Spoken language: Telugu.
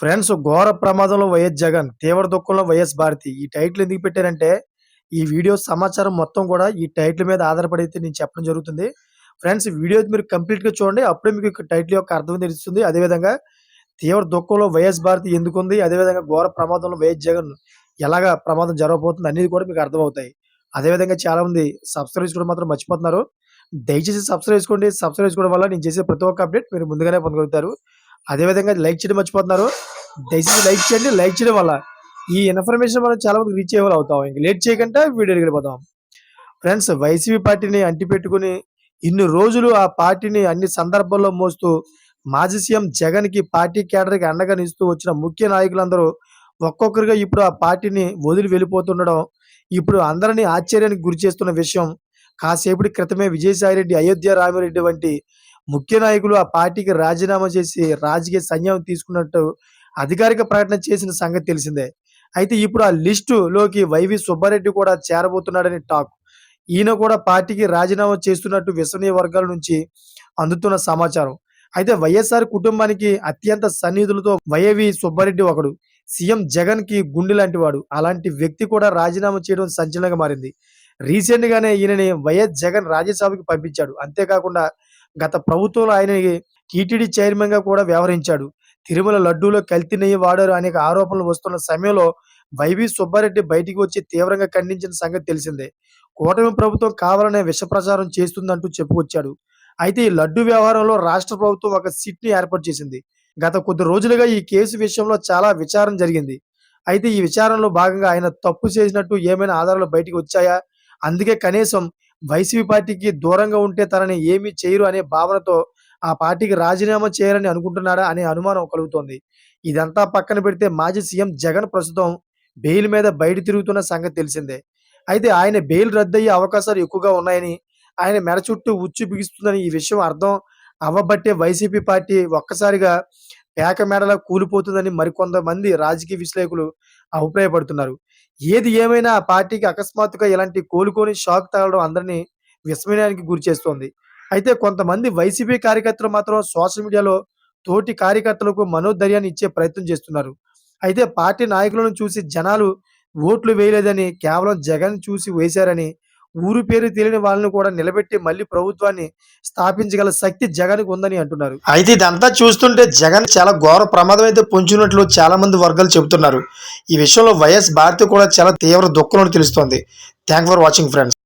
ఫ్రెండ్స్ ఘోర ప్రమాదంలో వైఎస్ జగన్ తీవ్ర దుఃఖంలో వైఎస్ భారతి. ఈ టైటిల్ ఎందుకు పెట్టారంటే ఈ వీడియో సమాచారం మొత్తం కూడా ఈ టైటిల్ మీద ఆధారపడితే నేను చెప్పడం జరుగుతుంది. ఫ్రెండ్స్ వీడియో మీరు కంప్లీట్గా చూడండి అప్పుడే మీకు టైటిల్ యొక్క అర్థం తెలుస్తుంది. అదేవిధంగా తీవ్ర దుఃఖంలో వైఎస్ భారతి ఎందుకు ఉంది అదేవిధంగా ఘోర ప్రమాదంలో వైఎస్ జగన్ ఎలాగా ప్రమాదం జరగబోతుంది? అనేది కూడా మీకు అర్థమవుతాయి. అదేవిధంగా చాలా మంది సబ్స్క్రైబ్ కూడా మాత్రం మర్చిపోతున్నారు. దయచేసి సబ్స్క్రైబ్ చేసుకోండి. సబ్స్క్రైబ్ చేసుకోవడం వల్ల నేను చేసే ప్రతి ఒక్క అప్డేట్ మీరు ముందుగానే పొందగలుగుతారు. అదేవిధంగా లైక్ చేయడం మర్చిపోతున్నారు. దయచేసి లైక్ చేయండి లైక్ చేయడం వల్ల ఈ ఇన్ఫర్మేషన్ మనం చాలా మంది రీచ్ అయ్యేవాళ్ళు అవుతాం. ఇంక లేట్ చేయకుండా వీడియోకి వెళ్ళిపోతాం ఫ్రెండ్స్ వైసీపీ పార్టీని అంటిపెట్టుకుని ఇన్ని రోజులు ఆ పార్టీని అన్ని సందర్భాల్లో మోస్తూ మాజీ సీఎం జగన్కి పార్టీ కేడర్కి అండగా నిస్తూ వచ్చిన ముఖ్య నాయకులందరూ ఒక్కొక్కరిగా ఇప్పుడు ఆ పార్టీని వదిలి వెళ్ళిపోతుండడం ఇప్పుడు అందరినీ ఆశ్చర్యానికి గురి చేస్తున్న విషయం కాసేపటి క్రితమే విజయసాయిరెడ్డి అయోధ్య రామిరెడ్డి వంటి ముఖ్య నాయకులు ఆ పార్టీకి రాజీనామా చేసి రాజకీయ సంయమం తీసుకున్నట్టు అధికారిక ప్రకటన చేసిన సంగతి తెలిసిందే. అయితే ఇప్పుడు ఆ లిస్టు లోకి వైవి సుబ్బారెడ్డి కూడా చేరబోతున్నాడని టాక్. ఈయన కూడా పార్టీకి రాజీనామా చేస్తున్నట్టు విశ్వనీయ వర్గాల నుంచి అందుతున్న సమాచారం. అయితే వైఎస్ఆర్ కుటుంబానికి అత్యంత సన్నిధులతో వైవి సుబ్బారెడ్డి ఒకడు సీఎం జగన్కి గుండె లాంటి వాడు. అలాంటి వ్యక్తి కూడా రాజీనామా చేయడం సంచలనంగా మారింది. రీసెంట్ గానే ఈయనని వైఎస్ జగన్ రాజ్యసభకి పంపించాడు. అంతేకాకుండా గత ప్రభుత్వంలో ఆయన టీటీడీ చైర్మన్గా కూడా వ్యవహరించాడు. తిరుమల లడ్డూలో కల్తీ నెయ్యి వాడారు అనేక ఆరోపణలు వస్తున్న సమయంలో వైవి సుబ్బారెడ్డి బయటికి వచ్చి తీవ్రంగా ఖండించిన సంగతి తెలిసిందే. కూటమి ప్రభుత్వం కావాలనే విష ప్రచారం చేస్తుందంటూ చెప్పుకొచ్చాడు. అయితే ఈ లడ్డు వ్యవహారంలో రాష్ట్ర ప్రభుత్వం ఒక సిట్ని ఏర్పాటు చేసింది. గత కొద్ది రోజులుగా ఈ కేసు విషయంలో చాలా విచారణ జరిగింది. అయితే ఈ విచారణలో భాగంగా ఆయన తప్పు చేసినట్టు ఏమైనా ఆధారాలు బయటికి వచ్చాయా? అందుకే కనీసం వైసీపీ పార్టీకి దూరంగా ఉంటే తనని ఏమీ చేయరు అనే భావనతో ఆ పార్టీకి రాజీనామా చేయాలని అనుకుంటున్నాడా అనే అనుమానం కలుగుతోంది. ఇదంతా పక్కన పెడితే మాజీ సీఎం జగన్ ప్రస్తుతం బెయిల్ మీద బయట తిరుగుతున్న సంగతి తెలిసిందే. అయితే ఆయన బెయిల్ రద్దయ్యే అవకాశాలు ఎక్కువగా ఉన్నాయని ఆయన మెడ చుట్టూ ఉచ్చు బిగిస్తుందని ఈ విషయం అర్థం అవ్వబట్టే వైసీపీ పార్టీ ఒక్కసారిగా పేక మెడలా కూలిపోతుందని మరికొంతమంది రాజకీయ విశ్లేషకులు అభిప్రాయపడుతున్నారు. ఏది ఏమైనా ఆ పార్టీకి అకస్మాత్తుగా ఇలాంటి కోలుకొని షాక్ తగలడం అందరినీ విస్మయానికి గురి చేస్తోంది. అయితే కొంతమంది వైసీపీ కార్యకర్తలు మాత్రం సోషల్ మీడియాలో తోటి కార్యకర్తలకు మనోధైర్యాన్ని ఇచ్చే ప్రయత్నం చేస్తున్నారు. అయితే పార్టీ నాయకులను చూసి జనాలు ఓట్లు వేయలేదని కేవలం జగన్ చూసి వేశారని ఊరు పేరు తెలియని వాళ్ళని కూడా నిలబెట్టి మళ్ళీ ప్రభుత్వాన్ని స్థాపించగల శక్తి జగన్ ఉందని అంటున్నారు. అయితే ఇదంతా చూస్తుంటే జగన్ చాలా ఘోర ప్రమాదం అయితే పొంచినట్లు చాలా మంది వర్గాలు చెబుతున్నారు. ఈ విషయంలో వైఎస్ భారతి కూడా చాలా తీవ్ర దుఃఖంలో తెలుస్తోంది. Thank for watching friends